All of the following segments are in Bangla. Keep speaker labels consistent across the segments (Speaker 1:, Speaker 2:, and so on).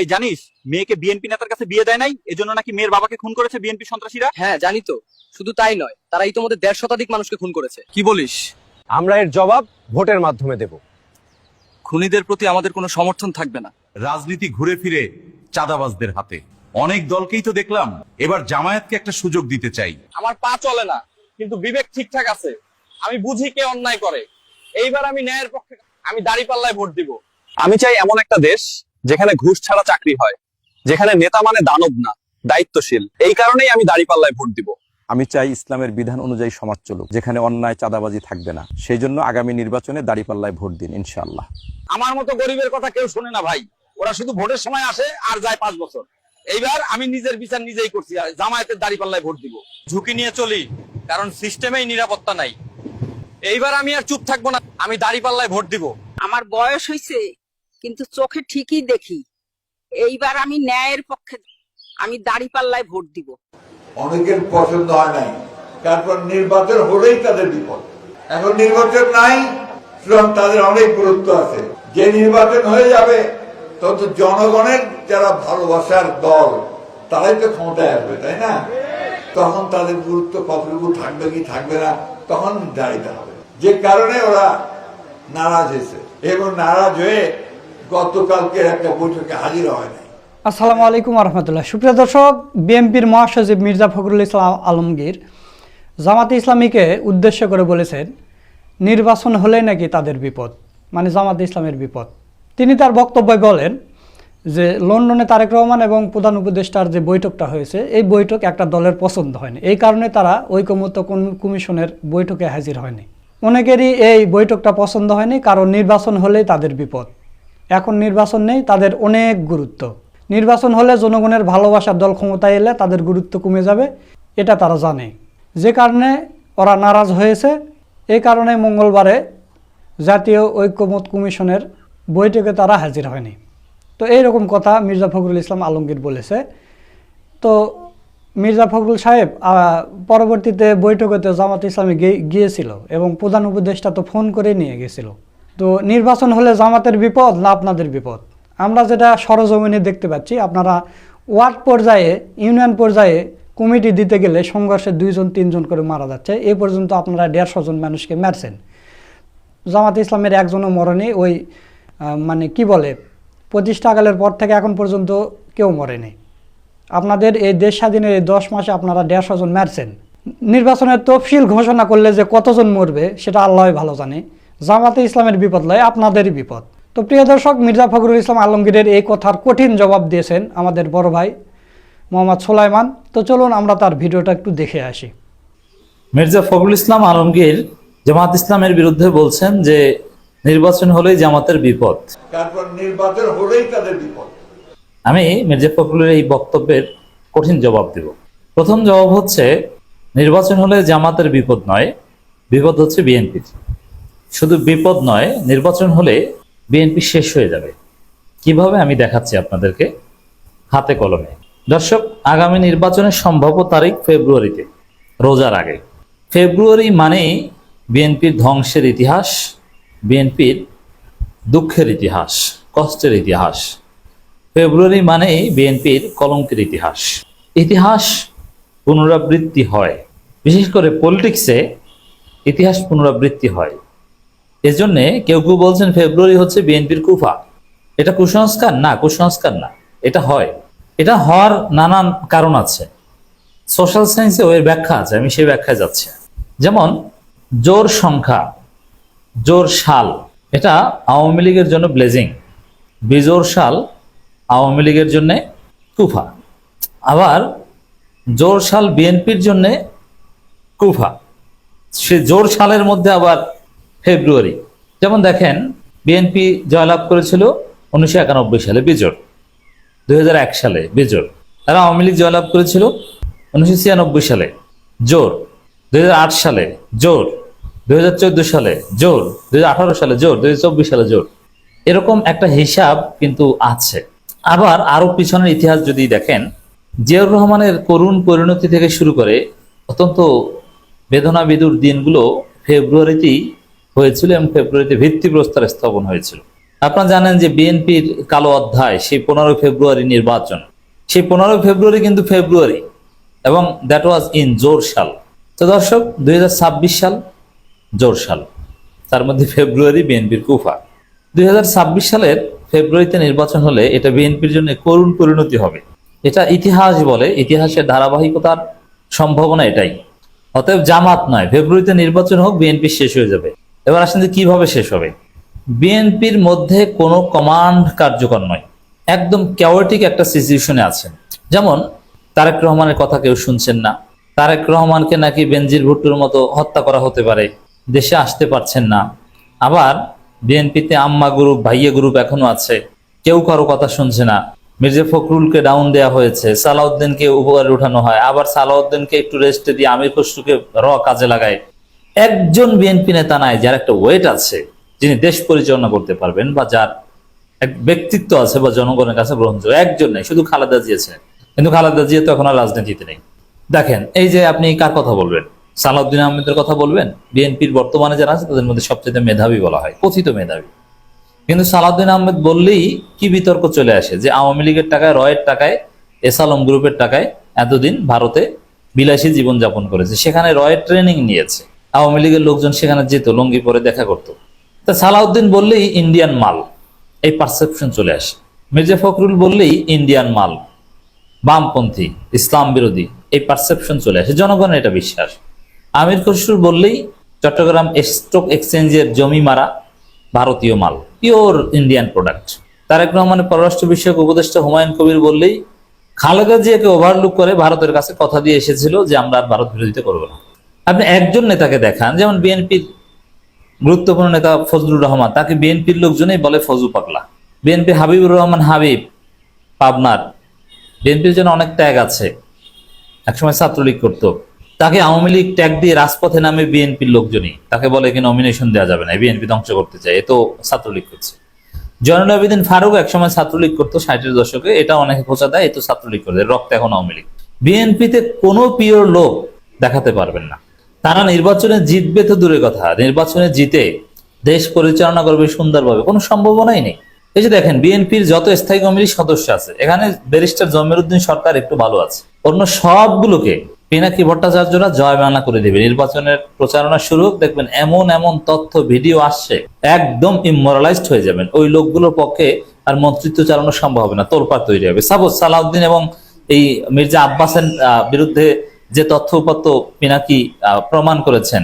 Speaker 1: এই জানিস মেয়েকে বিএনপি নেতার কাছে বিয়ে দেয় নাই এজন্য নাকি মেয়ের বাবাকে খুন করেছে বিএনপি সন্ত্রাসীরা?
Speaker 2: হ্যাঁ জানি তো। শুধু তাই নয় তারা ইতোমধ্যে দেড় শতাধিক মানুষকে খুন করেছে।
Speaker 1: কি বলিস?
Speaker 3: আমরা এর জবাব ভোটের মাধ্যমে দেব।
Speaker 1: খুনিদের প্রতি আমাদের কোনো সমর্থন থাকবে না।
Speaker 4: রাজনীতি ঘুরে ফিরে চাঁদাবাজদের হাতে। অনেক দলকেই তো দেখলাম এবার জামায়াতকে একটা সুযোগ দিতে চাই।
Speaker 1: আমার পা চলে না কিন্তু বিবেক ঠিকঠাক আছে। আমি বুঝি কে অন্যায় করে। এইবার আমি ন্যায়ের পক্ষে আমি দাড়ি পাল্লায় ভোট দিব। আমি চাই এমন একটা দেশ যেখানে ঘুষ ছাড়া চাকরি হয় যেখানে নেতা মানে দানব না দায়িত্বশীল। এই কারণেই আমি দাড়ি পাল্লায় ভোট দিব।
Speaker 5: আমি চাই ইসলামের বিধান অনুযায়ী সমাজ চলুক যেখানে অন্যায় চাঁদাবাজি থাকবে না। সেই জন্য আগামী নির্বাচনে দাঁড়িপাল্লায় ভোট দিন ইনশাআল্লাহ।
Speaker 1: আমার মতো গরিবের কথা কেউ শোনে না ভাই। ওরা শুধু ভোটের সময় আসে আর যায় পাঁচ বছর। এইবার আমি নিজের বিচার নিজেই করছি আর জামায়াতের দাড়ি পাল্লায় ভোট দিব। ঝুঁকি নিয়ে চলি কারণ সিস্টেমেই নিরাপত্তা নাই। এইবার আমি আর চুপ থাকব না আমি দাড়ি পাল্লায় ভোট দিব।
Speaker 6: আমার বয়স হয়েছে কিন্তু চোখে ঠিকই দেখি। এইবার আমি ন্যায়ের পক্ষে, আমি দাড়িপাল্লায় ভোট দিব।
Speaker 7: অনেকের পছন্দ হয় নাই। তারপর নির্বাচন হলেই তাদের বিপদ। এখন নির্বাচন নাই, সুতরাং তাদের অনেক গুরুত্ব আছে। যে নির্বাচন হয়ে যাবে, তত জনগণের যারা ভালোবাসার দল, তারাই তো ক্ষমতায় আসবে, তাই না? তখন তাদের গুরুত্ব কতটুকু থাকবে কি থাকবে না, তখন নির্ধারিত হবে। যে কারণে ওরা নারাজ হয়েছে। এবং নারাজ হয়ে গতকালকের একটা বৈঠকে হাজির হয় নাই।
Speaker 8: আসসালামু আলাইকুম রহমতুল্লাহ সুপ্রিয় দর্শক, বিএনপির মহাসচিব মির্জা ফখরুল ইসলাম আলমগীর জামাতে ইসলামীকে উদ্দেশ্য করে বলেছেন, নির্বাচন হলেই নাকি তাদের বিপদ মানে জামাতে ইসলামের বিপদ। তিনি তার বক্তব্যে বলেন যে, লন্ডনে তারেক রহমান এবং প্রধান উপদেষ্টার যে বৈঠকটা হয়েছে, এই বৈঠক একটা দলের পছন্দ হয়নি। এই কারণে তারা ঐকমত্য কম- কমিশনের বৈঠকে হাজির হয়নি। অনেকেরই এই বৈঠকটা পছন্দ হয়নি, কারণ নির্বাচন হলেই তাদের বিপদ। এখন নির্বাচন নেই, তাদের অনেক গুরুত্ব। নির্বাচন হলে জনগণের ভালোবাসার দল ক্ষমতায় এলে তাদের গুরুত্ব কমে যাবে, এটা তারা জানে। যে কারণে ওরা নারাজ হয়েছে এই কারণে মঙ্গলবারে জাতীয় ঐক্যমত কমিশনের বৈঠকে তারা হাজির হয়নি। তো এই রকম কথা মির্জা ফখরুল ইসলাম আলমগীর বলেছে। তো মির্জা ফখরুল সাহেব পরবর্তীতে বৈঠকেতে জামাত ইসলামে গিয়ে- গিয়েছিল এবং প্রধান উপদেষ্টা তো ফোন করে নিয়ে গেছিল। তো নির্বাচন হলে জামাতের বিপদ, না আপনাদের বিপদ? আমরা যেটা সরজমিনে দেখতে পাচ্ছি, আপনারা ওয়ার্ড পর্যায়ে, ইউনিয়ন পর্যায়ে কমিটি দিতে গেলে সংঘর্ষে দুইজন, তিনজন করে মারা যাচ্ছে। এ পর্যন্ত আপনারা দেড়শো জন মানুষকে মারছেন। জামাত ইসলামের একজনও মরেনি, ওই মানে কি বলে, প্রতিষ্ঠাকালের পর থেকে এখন পর্যন্ত কেউ মরেনি। আপনাদের এই দেশ স্বাধীনের এই দশ মাসে আপনারা দেড়শো জন মারছেন। নির্বাচনের তফসিল ঘোষণা করলে যে কতজন মরবে, সেটা আল্লাহ ভালো জানে। জামাতে ইসলামের বিপদ লয় আপনাদেরই বিপদ। তো প্রিয় দর্শক মির্জা ফখরুল ইসলাম আলমগীরের এই কথার কঠিন জবাব দিয়েছেন আমাদের বড় ভাই মোহাম্মদ সোলাইমান। তো চলুন আমরা তার ভিডিওটা একটু দেখে আসি।
Speaker 9: মির্জা ফখরুল ইসলাম আলমগীর জামাত ইসলামের বিরুদ্ধে বলছেন যে নির্বাচন হলেই জামাতের বিপদ।
Speaker 7: তারপর নির্বাচন হলেই তাদের বিপদ।
Speaker 9: আমি মির্জা ফখরুলের এই বক্তব্যের কঠিন জবাব দেব। প্রথম জবাব হচ্ছে নির্বাচন হলে জামাতের বিপদ নয় বিপদ হচ্ছে বিএনপির। শুধু বিপদ নয়, নির্বাচন হলে বিএনপি শেষ হয়ে যাবে। কীভাবে আমি দেখাচ্ছি আপনাদেরকে? হাতে কলমে। দর্শক, আগামী নির্বাচনের সম্ভাব্য তারিখ ফেব্রুয়ারিতে, রোজার আগে। ফেব্রুয়ারি মানেই বিএনপির ধ্বংসের ইতিহাস, বিএনপির দুঃখের ইতিহাস, কষ্টের ইতিহাস। ফেব্রুয়ারি মানেই বিএনপির কলঙ্কের ইতিহাস। ইতিহাস পুনরাবৃত্তি হয়। বিশেষ করে পলিটিক্সে ইতিহাস পুনরাবৃত্তি হয়। এজন্যে কেউ কেউ বলছেন ফেব্রুয়ারি হচ্ছে বিএনপির কুফা। এটা কুসংস্কার? না কুসংস্কার না। এটা হয়। এটা হওয়ার নানান কারণ আছে। সোশ্যাল সায়েন্সে এর ব্যাখ্যা আছে, আমি সেই ব্যাখ্যায় যাচ্ছি। যেমন, জোর সংখ্যা, জোর সাল, এটা আওয়ামী লীগের জন্য ব্লেজিং বিজোর সাল আওয়ামী লীগের জন্য কুফা। আবার, জোর সাল বিএনপির জন্য কুফা। সে জোর সালের মধ্যে আবার ফেব্রুয়ারি। যেমন দেখেন বিএনপি জয়লাভ করেছিল উনিশশো একানব্বই সালে বিজোড়, দুই সালে বিজোড়। তারা আওয়ামী লীগ জয়লাভ করেছিল উনিশশো ছিয়ানব্বই সালে জোর দু হাজার আট সালে জোর, দুই হাজার চোদ্দ সালে জোর দু হাজার আঠারো সালে জোর, দুই হাজার চব্বিশ সালে জোর। এরকম একটা হিসাব কিন্তু আছে। আবার আরও পিছনের ইতিহাস যদি দেখেন, জিয়াউর রহমানের করুণ পরিণতি থেকে শুরু করে অত্যন্ত বেদনা বিদুর দিনগুলো ফেব্রুয়ারিতেই হয়েছিল এবং ফেব্রুয়ারিতে ভিত্তি ভিত্তিপ্রস্তর স্থাপন হয়েছিল। আপনারা জানেন যে বিএনপির কালো অধ্যায়, সেই পনেরো ফেব্রুয়ারি নির্বাচন। সেই পনেরো ফেব্রুয়ারি কিন্তু ফেব্রুয়ারি এবং দ্যাট ওয়াজ ইন জোর সাল তো দর্শক, দুই হাজার ছাব্বিশ সাল জোর সাল তার মধ্যে ফেব্রুয়ারি বিএনপির কুফা। দুই হাজার ছাব্বিশ সালের ফেব্রুয়ারিতে নির্বাচন হলে এটা বিএনপির জন্য করুণ পরিণতি হবে। এটা ইতিহাস বলে, ইতিহাসের ধারাবাহিকতার সম্ভাবনা এটাই। অতএব জামাত নয়, ফেব্রুয়ারিতে নির্বাচন হোক, বিএনপি শেষ হয়ে যাবে। এবার আসেন যে কীভাবে শেষ হবে। বিএনপির মধ্যে কোনো কমান্ড কার্যকর নয়। একদম ক্যাওয়াটিক একটা সিচুয়েশনে আছেন। যেমন তারেক রহমানের কথা কেউ শুনছেন না। তারেক রহমানকে নাকি বেনজির ভুট্টোর মতো হত্যা করা হতে পারে। দেশে আসতে পারছেন না। আবার বিএনপিতে আম্মা গ্রুপ, ভাইয়া গ্রুপ এখনও আছে। কেউ কারও কথা শুনছে না। মির্জা ফখরুলকে ডাউন দেওয়া হয়েছে। সালাউদ্দিনকে উপকারে উঠানো হয়। আবার সালাউদ্দিনকে একটু রেস্টে দিয়ে আমির খসরুকে র কাজে লাগায়। একজন বিএনপি নেতা নাই, যার একটা ওয়েট আছে, যিনি দেশ পরিচালনা করতে পারবেন বা যার এক ব্যক্তিত্ব আছে বা জনগণের কাছে গ্রহণযোগ্য, একজন নেই, শুধু খালেদা জিয়েছে কিন্তু খালেদা জিয়া তো এখন আর রাজনীতিতে নেই। দেখেন, এই যে আপনি কার কথা বলবেন? সালাউদ্দিন আহমেদের কথা বলবেন? বিএনপির বর্তমানে যারা আছে, তাদের মধ্যে সবচেয়ে মেধাবী বলা হয়, কথিত মেধাবী। কিন্তু সালাউদ্দিন আহমেদ বললেই কি বিতর্ক চলে আসে যে আওয়ামী লীগের টাকায়, রয়ের টাকায়, এসালম গ্রুপের টাকায় এতদিন ভারতে বিলাসী জীবনযাপন করেছে। সেখানে রয়ের ট্রেনিং নিয়েছে। আওয়ামী লীগের লোকজন সেখানে যেত, লুঙ্গি পরে দেখা করতো। তা সালাউদ্দিন বললেই ইন্ডিয়ান মাল, এই পারসেপশন চলে আসে। মির্জা ফখরুল বললেই ইন্ডিয়ান মাল, বামপন্থী, ইসলাম বিরোধী, এই পারসেপশন চলে আসে। জনগণের এটা বিশ্বাস। আমির খসরুর বললেই চট্টগ্রাম স্টক এক্সচেঞ্জের জমি মারা ভারতীয় মাল পিওর ইন্ডিয়ান প্রোডাক্ট তারেক রহমানের পররাষ্ট্র বিষয়ক উপদেষ্টা হুমায়ুন কবির বললেই, খালেদা জিয়াকে ওভারলুক করে ভারতের কাছে কথা দিয়ে এসেছিল যে আমরা ভারত বিরোধিতা করব না। আপনি একজন নেতাকে দেখান, যেমন বিএনপির গুরুত্বপূর্ণ নেতা ফজলুর রহমান, তাকে বিএনপির লোকজনই বলে ফজু পাগলা। বিএনপি হাবিবুর রহমান হাবিব, পাবনার। বিএনপির জন্য অনেক ত্যাগ আছে। একসময় ছাত্রলীগ করতো। তাকে আওয়ামী লীগ ট্যাগ দিয়ে রাজপথে নামে বিএনপির লোকজনই। তাকে বলে কি নমিনেশন দেওয়া যাবে না বিএনপি ধ্বংস করতে চায়। এ তো ছাত্রলীগ করছে। জয়নুল আবেদিন ফারুক একসময় ছাত্রলীগ করতো, ষাটের দশকে। এটা অনেকে খোঁচা দেয়, এ তো ছাত্রলীগ করে রক্ত এখন আওয়ামী লীগ। বিএনপিতে কোনো পিওর লোক দেখাতে পারবেন না। তারা নির্বাচনে জিতবে তো দূরের কথা। নির্বাচনে জিতে দেশ পরিচালনা করবে সুন্দরভাবে। কোনো সম্ভাবনাই নেই। এই যে দেখেন, বিএনপির যত স্থায়ী কমিটির সদস্য আছে, এখানে ব্যারিস্টার জমিরুদ্দিন সরকার একটু ভালো আছে। অন্য সবগুলোকে পিনাকি ভট্টাচার্যরা জয় বাংলা করে দেবে। নির্বাচনের প্রচারণা শুরু হোক, দেখবেন এমন এমন তথ্য, ভিডিও আসছে, একদম ইমোরালাইজড হয়ে যাবেন। ওই লোকগুলোর পক্ষে আর মন্ত্রিত্ব চালানো সম্ভব হবে না, তোলপাড় তৈরি হবে। সাপোজ সালাউদ্দিন এবং এই মির্জা আব্বাসের বিরুদ্ধে যে তথ্য উপাত্ত পিনাকি প্রমাণ করেছেন,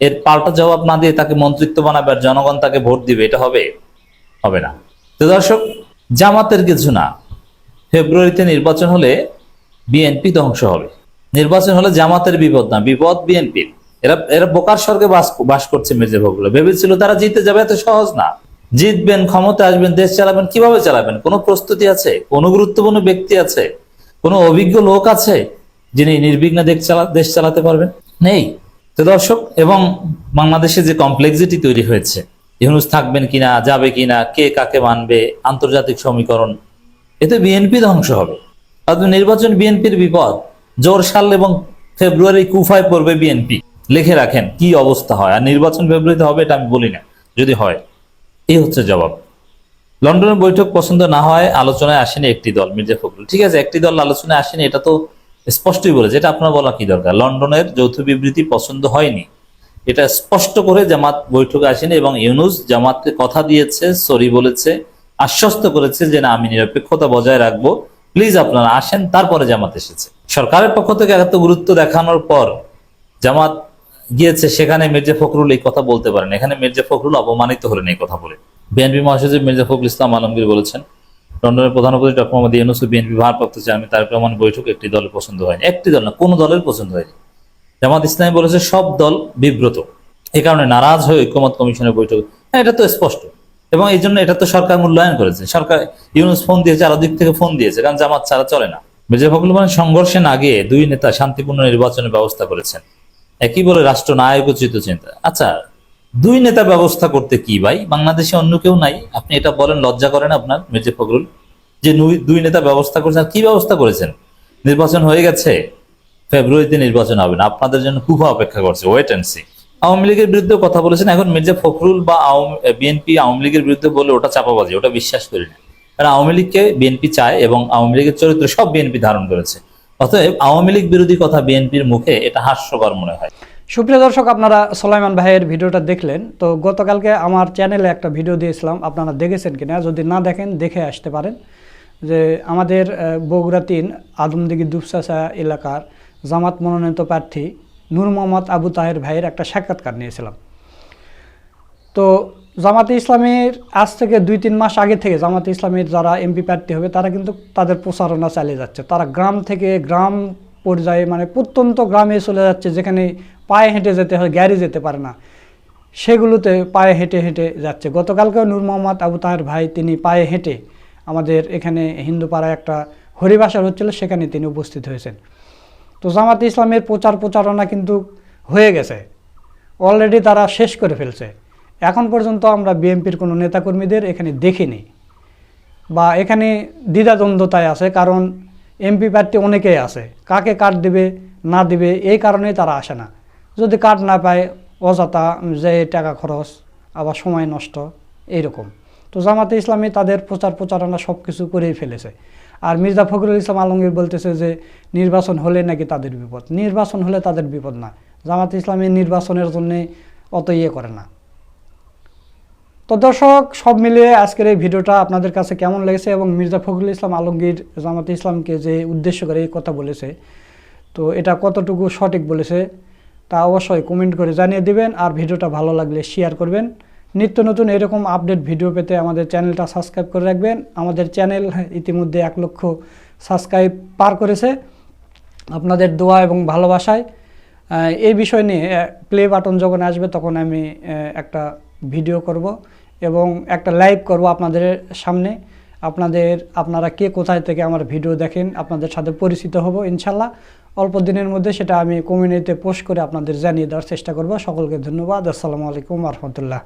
Speaker 9: এর পাল্টা জবাব না দিয়ে তাকে মন্ত্রিত্ব বানাবে আর জনগণ তাকে ভোট দিবে, এটা হবে হবে না। তো দর্শক, জামাতের কিছু না। ফেব্রুয়ারিতে নির্বাচন হলে বিএনপি ধ্বংস হবে। নির্বাচন হলে জামাতের বিপদ না, বিপদ বিএনপির এরা এরা বোকার স্বর্গে বাস করছে মির্জা ফখরুল। ভেবেছিল তারা জিতে যাবে, এত সহজ না। জিতবেন ক্ষমতা আসবেন, দেশ চালাবেন, কীভাবে চালাবেন? কোনো প্রস্তুতি আছে? কোনো গুরুত্বপূর্ণ ব্যক্তি আছে? কোনো অভিজ্ঞ লোক আছে? যিনি নির্বিঘ্নে দেশ চালা, দেশ চালাতে পারবেন। নেই। তো দর্শক, এবং বাংলাদেশে যে কমপ্লেক্সিটি তৈরি হয়েছে, ইউনুস থাকবেন কিনা, যাবে কিনা, কে কাকে মানবে, আন্তর্জাতিক সমীকরণ, এতে বিএনপি ধ্বংস হবে। অর্থাৎ নির্বাচন বিএনপির বিপদ, জোর সাল এবং ফেব্রুয়ারি কুফায় পড়বে বিএনপি। লিখে রাখেন, কি অবস্থা হয়? আর নির্বাচন ফেব্রুয়ারিতে হবে এটা আমি বলি না। যদি হয়, এই হচ্ছে জবাব। লন্ডনের বৈঠক পছন্দ না হয়, আলোচনায় আসেনি একটি দল, মির্জা ফখরুল। ঠিক আছে, একটি দল আলোচনায় আসেনি, এটা তো স্পষ্টই বলেছে এটা আপনার বলা কি দরকার? লন্ডনের যৌথ বিবৃতি পছন্দ হয়নি। এটা স্পষ্ট করে জামাত বৈঠকে আসেনি এবং ইউনুস জামাতকে কথা দিয়েছে, সরি বলেছে, আশ্বস্ত করেছে যে না, আমি নিরপেক্ষতা বজায় রাখব। প্লিজ আপনারা আসেন, তারপরে জামাত এসেছে। সরকারের পক্ষ থেকে এত গুরুত্ব দেখানোর পর জামাত গিয়েছে, সেখানে মির্জা ফখরুল এই কথা বলতে পারেন। এখানে মির্জা ফখরুল অপমানিত হলেন এই কথা বলে। বিএনপি মহাসচিব মির্জা ফখরুল ইসলাম আলমগীর বলেছেন লন্ডনের প্রধান উপদেষ্টা ডক্টর মোহাম্মদ ইউনুস বিএনপি ভারপ্রাপ্ত চেয়ারম্যান তারেক রহমান বৈঠক একটি দলের পছন্দ হয়নি। একটি দল না, কোনো দলের পছন্দ হয়নি। জামাত ইসলামী বলেছে, সব দল বিব্রত। এই কারণে নারাজ হয়ে ঐক্যমত কমিশনের বৈঠক হ্যাঁ এটা তো স্পষ্ট। এবং এই জন্য এটা তো সরকার মূল্যায়ন করেছে। সরকার ইউনুস ফোন দিয়েছে আরও দিক থেকে ফোন দিয়েছে, কারণ জামাত ছাড়া চলে না। মির্জা ফখরুল মানে সংঘর্ষে না গিয়ে দুই নেতা শান্তিপূর্ণ নির্বাচনের ব্যবস্থা করেছেন। একই বলে রাষ্ট্র নায়কোচিত চিন্তা আচ্ছা দুই নেতা ব্যবস্থা করতে কি ভাই? বাংলাদেশে অন্য কেউ নাই। আপনি এটা বলেন, লজ্জা করেন আপনার, মির্জা ফখরুল, যে দুই- নেতা ব্যবস্থা করেছেন। কি ব্যবস্থা করেছেন? নির্বাচন হয়ে গেছে, ফেব্রুয়ারিতে নির্বাচন হবে না। আপনাদের জন্য খুব অপেক্ষা করছে। ওয়েট অ্যান্ড সি আওয়ামী লীগের বিরুদ্ধে কথা বলেছেন। এখন মির্জা ফখরুল বা বিএনপি আওয়ামী লীগের বিরুদ্ধে বলে ওটা চাপাবাজি, ওটা বিশ্বাস করি না। কারণ আওয়ামী লীগকে বিএনপি চায় এবং আওয়ামী লীগের চরিত্র সব বিএনপি ধারণ করেছে। অতএব আওয়ামী লীগ বিরোধী কথা বিএনপির মুখে এটা হাস্যকর মনে হয়।
Speaker 8: সুপ্রিয় দর্শক, আপনারা সোলাইমান ভাইয়ের ভিডিওটা দেখলেন। তো গতকালকে আমার চ্যানেলে একটা ভিডিও দিয়েছিলাম, আপনারা দেখেছেন কিনা? যদি না দেখেন, দেখে আসতে পারেন। যে আমাদের বগুড়া তিন আদমদিঘি দুপচাচা এলাকার জামাত মনোনীত প্রার্থী নূর মোহাম্মদ আবু তাহের ভাইয়ের একটা সাক্ষাৎকার নিয়েছিলাম। তো জামাতে ইসলামের আজ থেকে দুই তিন মাস আগে থেকে জামাতে ইসলামের যারা এমপি প্রার্থী হবে, তারা কিন্তু তাদের প্রচারণা চালিয়ে যাচ্ছে। তারা গ্রাম থেকে গ্রাম পর্যায়ে মানে প্রত্যন্ত গ্রামে চলে যাচ্ছে, যেখানে পায়ে হেঁটে যেতে হয়, গ্যারি যেতে পারে না। সেগুলোতে পায়ে হেঁটে হেঁটে যাচ্ছে। গতকালকেও নূর মোহাম্মদ আবু তাহের ভাই তিনি পায়ে হেঁটে আমাদের এখানে হিন্দু পাড়ায় একটা হরিবাসার হচ্ছিল, সেখানে তিনি উপস্থিত হয়েছেন। তো জামাতে ইসলামের প্রচার প্রচারণা কিন্তু হয়ে গেছে। অলরেডি তারা শেষ করে ফেলছে। এখন পর্যন্ত আমরা বিএনপির কোনো নেতাকর্মীদের এখানে দেখিনি বা এখানে দ্বিধাদ্বন্দ্বতায় আছে, কারণ এমপি প্রার্থী অনেকেই আছে। কাকে কার্ড দিবে, না দিবে, এই কারণেই তারা আসে না। যদি কার্ড না পায়, অযথা যে টাকা খরচ, আবার সময় নষ্ট, এইরকম। তো জামাতে ইসলামী তাদের প্রচার প্রচারণা সব কিছু করেই ফেলেছে। আর মির্জা ফখরুল ইসলাম আলমগীর বলতেছে যে, নির্বাচন হলে নাকি তাদের বিপদ। নির্বাচন হলে তাদের বিপদ না। জামাতে ইসলামী নির্বাচনের জন্য অত ইয়ে করে না। তো দর্শক, সব মিলিয়ে আজকের এই ভিডিওটা আপনাদের কাছে কেমন লেগেছে এবং মির্জা ফখরুল ইসলাম আলমগীর জামাতে ইসলামকে যে উদ্দেশ্য করে এই কথা বলেছে, তো এটা কতটুকু সঠিক বলেছে তা অবশ্যই কমেন্ট করে জানিয়ে দিবেন। আর ভিডিওটা ভালো লাগলে শেয়ার করবেন। নিত্য নতুন এরকম আপডেট ভিডিও পেতে আমাদের চ্যানেলটা সাবস্ক্রাইব করে রাখবেন। আমাদের চ্যানেল ইতিমধ্যে এক লক্ষ সাবস্ক্রাইব পার করেছে। আপনাদের দোয়া এবং ভালোবাসায় এই বিষয় নিয়ে প্লে বাটন যখন আসবে তখন আমি একটা ভিডিও করব এবং একটা লাইভ করব আপনাদের সামনে। আপনাদের, আপনারা কে কোথায় থেকে আমার ভিডিও দেখেন, আপনাদের সাথে পরিচিত হব ইনশাল্লাহ। অল্প দিনের মধ্যে সেটা আমি কমিউনিটিতে পোস্ট করে আপনাদের জানিয়ে দেওয়ার চেষ্টা করব। সকলকে ধন্যবাদ। আসসালামু আলাইকুম রহমতুল্লাহ।